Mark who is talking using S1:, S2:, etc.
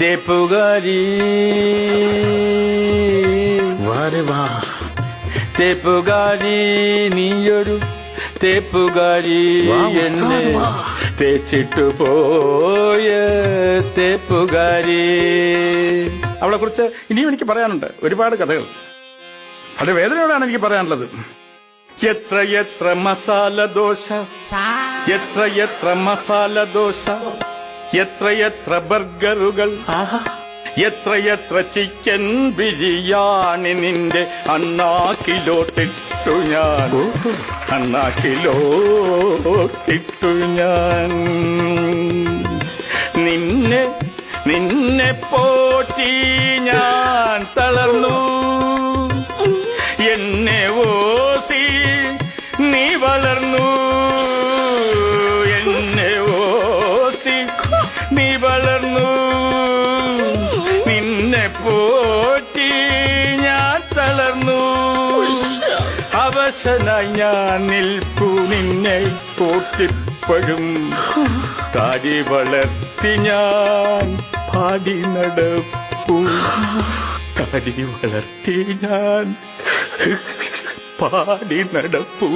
S1: തേപ്പുകാരി
S2: വാരെ വാ.
S1: തേപ്പുകാരി നീയൊരു തേപ്പുകാരി എന്നെ. തേച്ചിട്ടു പോയ തേപ്പുകാരി അവളെ കുറിച്ച് ഇനിയും എനിക്ക് പറയാനുണ്ട്. ഒരുപാട് കഥകൾ. വളരെ വേദനയോടാണ് എനിക്ക് പറയാനുള്ളത്. എത്ര എത്ര മസാല ദോശ. എത്ര എത്ര മസാല ദോശ. എത്ര എത്ര ബർഗറുകൾ
S2: എത്രയെത്ര
S1: എത്ര എത്ര ചിക്കൻ ബിരിയാണി നിന്റെ അണ്ണാക്കിലോട്ടിട്ടു ഞാൻ. അണ്ണാക്കിലോട്ടിട്ടു ഞാൻ. നിന്നെ നിന്നെ പോറ്റി ഞാൻ തളർന്നു. എന്നെ ഓസി തളർന്നു അവശനായി ഞാൻ നിൽപ്പു നിന്നെ പോറ്റിപ്പഴും താടി വളർത്തി ഞാൻ പാടി നടപ്പു. താടി വളർത്തി ഞാൻ പാടി നടപ്പൂ.